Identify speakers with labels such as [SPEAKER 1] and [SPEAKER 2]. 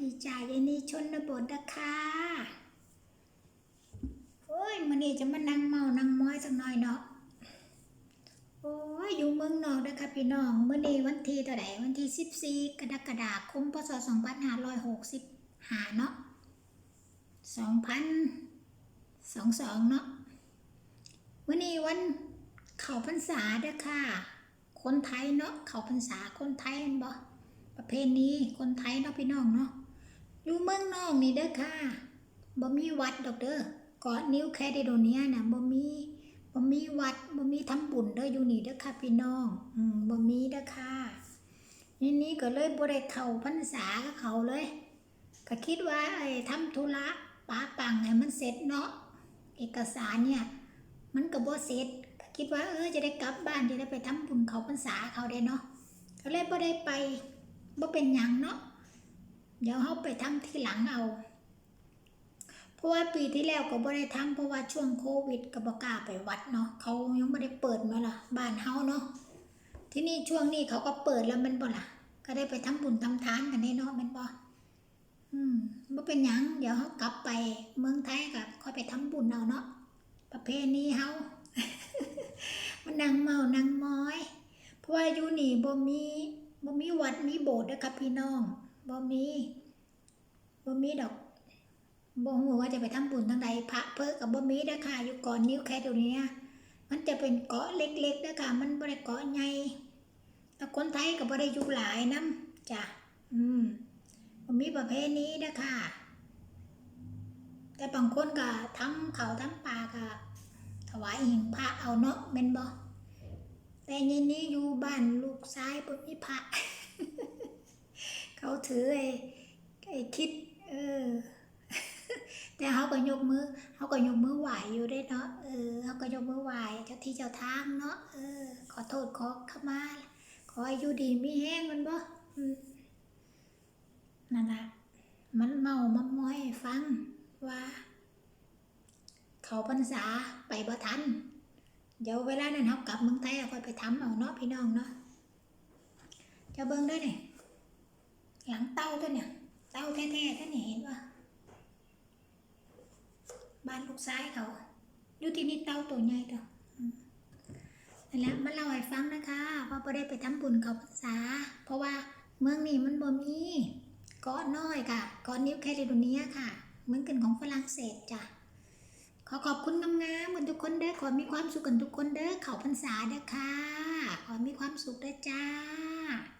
[SPEAKER 1] ดีจ่ายายนี่ชนบทนะคะโอ้ยมันนี่จะมานั่งเมานั่งม้อยสักหน่อยเนาะโอ้ยอยู่เมืองนอกนะคะพี่น้องเมื่อนี้วันที่เท่าไหร่วันที่ 14 กรกฎาคมพศ2565เนาะ2022เนาะมื่อนี้วันเข้าพรรษาเด้อค่ะ คนไทยเนาะเข้าพรรษาคนไทยแม่นบ่ประเพณีคนไทยเนาะพี่น้องเนาะ อยู่เมืองนอกนี่เด้อค่ะบ่มีวัดดอกเด้อเกาะนิวแคลิโดเนียน่ะบ่มีบ่มีวัดบ่มีทำบุญเด้ออยู่นี่เด้อค่ะพี่น้องอืมบ่มีเด้อค่ะนี่นี้ก็เลยบ่ได้เข้าพรรษากับเขาเลย ก็คิดว่าไอ้ทำธุระป้าปังให้มันเสร็จเนาะเอกสารเนี่ย มันก็บ่เสร็จก็คิดว่าเออจะได้กลับบ้านจะได้ไปทำบุญเขาพรรษาเขาได้เนาะก็เลยบ่ได้ไปบ่เป็นหยังเนาะ เดี๋ยวเฮาไปทำที่หลังเอา เพราะว่าปีที่แล้วก็บ่ได้ทำเพราะว่าช่วงโควิดก็บ่กล้าไปวัดเนาะเขายังไม่ได้เปิดมาล่ะบ้านเฮาเนาะที่นี่ช่วงนี้เขาก็เปิดแล้วมันบ่ล่ะ ก็ได้ไปทำบุญทำทานกันแน่เนาะมันบ่อืมบ่เป็นหยังเดี๋ยวเฮากลับไปเมืองไทยก็ค่อยไปทำบุญเอาเนาะประเพณีเฮามันนั่งเมานั่งม้อย เพราะว่าอยู่นี่บ่มีบ่มีวัดมีโบสถ์เด้อครับพี่น้อง บ่มีบ่มีดอกบ่ฮู้ว่าจะไปทำบุญทางใดพระเพิ่กับบ่มีเด้อค่ะอยู่กาะนิวแคลิโดเนียมันจะเป็นเกาะเล็กๆเด้อค่ะ มันบ่ได้เกาะใหญ่แต่คนไทยก็บ่ได้อยู่หลายนํจ้ะอืมบ่มีประเพณีเด้อค่ะ แต่บางคนก็ทำข้าวทำปลาก็ถวายหิงพระเอาเนาะแม่นบ่แต่ยายนี้อยู่บ้านลูกชายบ่มีพระ เขาถือไอ้ไอ้คิด เออ แต่เขาก็ยกมือเขาก็ยกมือไหวอยู่ได้เนาะเออเขาก็ยกมือไหวเจ้าที่เจ้าทางเนาะเออ ขอโทษขอขมาขอให้อยู่ดีมีแห้งมันบ่นั่นละมันเมามาม้อยฟังว่า เขาพรรษาไปบ่ทัน เดี๋ยวเวลานั้นเขากลับเมืองไทยเราค่อยไปทำเอาเนาะพี่น้องเนาะจะเบิ่งได้เนี่ย หลังเต้าตัวเนี่ย เต้าแท้ๆท่านนี่เห็นป่ะบ้านลูกซ้ายเขาอยู่ที่นี่เต้าตัวใหญ่ตัวนั่นแหละมาเล่าให้ฟังนะคะว่าบ่ได้ไปทำบุญเขาพรรษา เพราะว่าเมืองนี้มันบ่มีกาะน้อยค่ะกาะนิวแคลิโดเนียค่ะ เมืองกันของฝรั่งเศสจ้ะขอขอบคุณงามๆกันทุกคนเด้อขอมีความสุขกันทุกคนเด้อเขาพรรษาเด้อค่ะ ขอมีความสุขเด้อจ้า